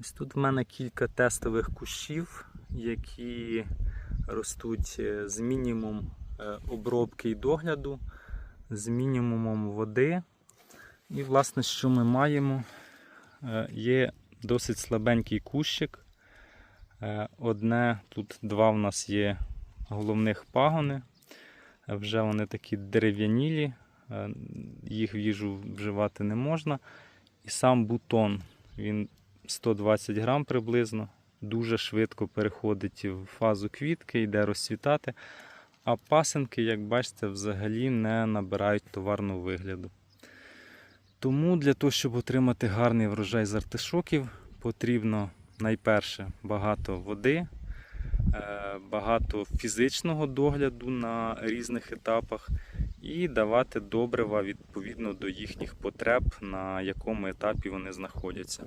Ось тут в мене кілька тестових кущів, які ростуть е, з мінімум е, обробки і догляду, з мінімумом води. І, власне, що ми маємо? Е, Є досить слабенький кущик. Одне, тут два в нас є головних пагони. Вже вони такі дерев'янілі, їх в їжу вживати не можна. І сам бутон, він 120 грам приблизно, дуже швидко переходить в фазу квітки, йде розцвітати. А пасенки, як бачите, взагалі не набирають товарного вигляду. Тому для того, щоб отримати гарний врожай з артишоків, потрібно найперше багато води, е, багато фізичного догляду на різних етапах і давати добрива відповідно до їхніх потреб, на якому етапі вони знаходяться.